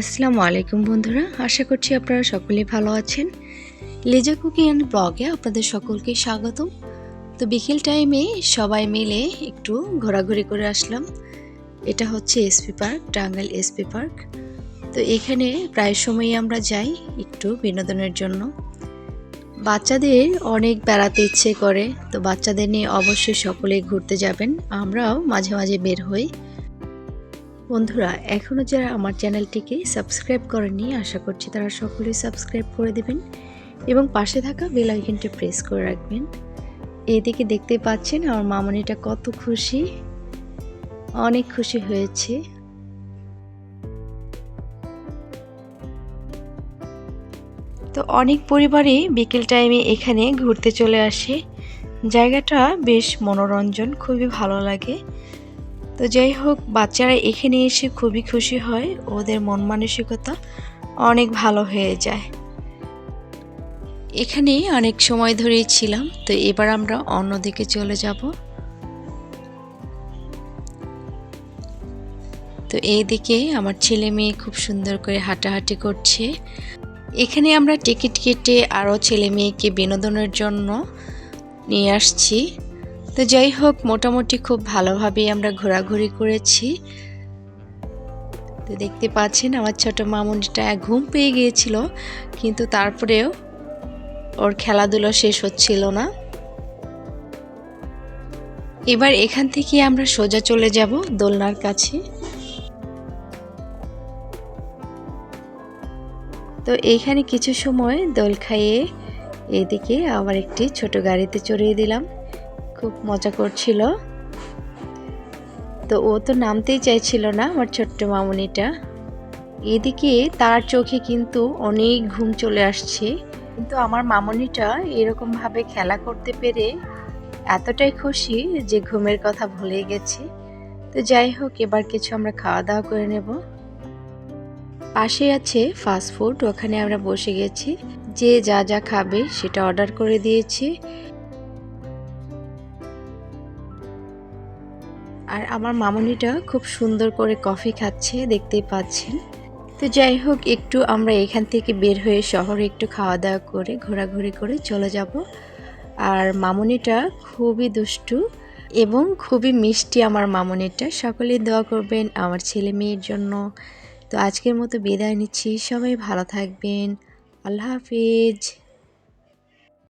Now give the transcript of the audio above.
আসসালামু আলাইকুম বন্ধুরা, আশা করছি আপনারা সকলে ভালো আছেন। লেজা কুকিং অ্যান্ড ব্লগে আপনাদের সকলকে স্বাগতম। তো বিকেল টাইমে সবাই মিলে একটু ঘোরাঘুরি করে আসলাম। এটা হচ্ছে SP park, Tangail SP park. তো এখানে প্রায় সময়ই আমরা যাই একটু বিনোদনের জন্য। বাচ্চাদের অনেক বেড়াতে ইচ্ছে করে, তো বাচ্চাদের নিয়ে অবশ্যই সকলেই ঘুরতে যাবেন। আমরাও মাঝে মাঝে বের হই। বন্ধুরা এখনও যারা আমার চ্যানেলটিকে সাবস্ক্রাইব করেননি, আশা করছি তারা সকলেই সাবস্ক্রাইব করে দেবেন এবং পাশে থাকা বেল আইকনটি প্রেস করে রাখবেন। এদিকে দেখতে পাচ্ছেন আমার মামনিটা কত খুশি, অনেক খুশি হয়েছে। তো অনেক পরিবারই বিকেল টাইমে এখানে ঘুরতে চলে আসে। জায়গাটা বেশ মনোরঞ্জন, খুবই ভালো লাগে। তো যাই হোক, বাচ্চারা এখানে এসে খুবই খুশি হয়। ওদের মন মানসিকতা অনেক ভালো হয়ে যায়। এখানে অনেক সময় ধরেই ছিলাম, তো এবার আমরা অন্যদিকে চলে যাব। তো এইদিকে আমার ছেলে মেয়ে খুব সুন্দর করে হাঁটাহাঁটি করছে। এখানে আমরা টিকিট কেটে আরও ছেলে মেয়েকে বিনোদনের জন্য নিয়ে আসছি। তো যাই হোক, মোটামুটি খুব ভালোভাবেই আমরা ঘোরাঘুরি করেছি। তো দেখতে পাচ্ছেন, আমার ছোট মামুনিটা ঘুম পেয়ে গিয়েছিল, কিন্তু তারপরেও ওর খেলাধুলো শেষ হচ্ছিল না। এবার এখান থেকে আমরা সোজা চলে যাব দোলনার কাছে। তো এইখানে কিছু সময় দোল খাইয়ে এদিকে আবার একটি ছোট গাড়িতে চড়িয়ে দিলাম। খুব মজা করছিল। তো ও তো নামতেই চাইছিল না আমার ছোট্ট মামুনিটা। এদিকে তার চোখে কিন্তু অনেক ঘুম চলে আসছে। কিন্তু আমার মামুনিটা এরকমভাবে খেলা করতে পেরে এতটাই খুশি যে ঘুমের কথা ভুলে গেছি। তো যাই হোক, এবার কিছু আমরা খাওয়া দাওয়া করে নেব। পাশে আছে ফাস্ট ফুড ওখানে আমরা বসে গেছি। যে যা যা খাবে সেটা অর্ডার করে দিয়েছি। আর আমার মামনিটা খুব সুন্দর করে কফি খাচ্ছে, দেখতেই পাচ্ছেন। তো যাই হোক, একটু আমরা এখান থেকে বের হয়ে শহরে একটু খাওয়া দাওয়া করে, ঘোরাঘুরি করে চলে যাব। আর মামনিটা খুবই দুষ্টু এবং খুবই মিষ্টি আমার মামনিটা। সকলেই দোয়া করবেন আমার ছেলে মেয়ের জন্য। তো আজকের মতো বিদায় নিচ্ছি। সবাই ভালো থাকবেন। আল্লাহ হাফিজ।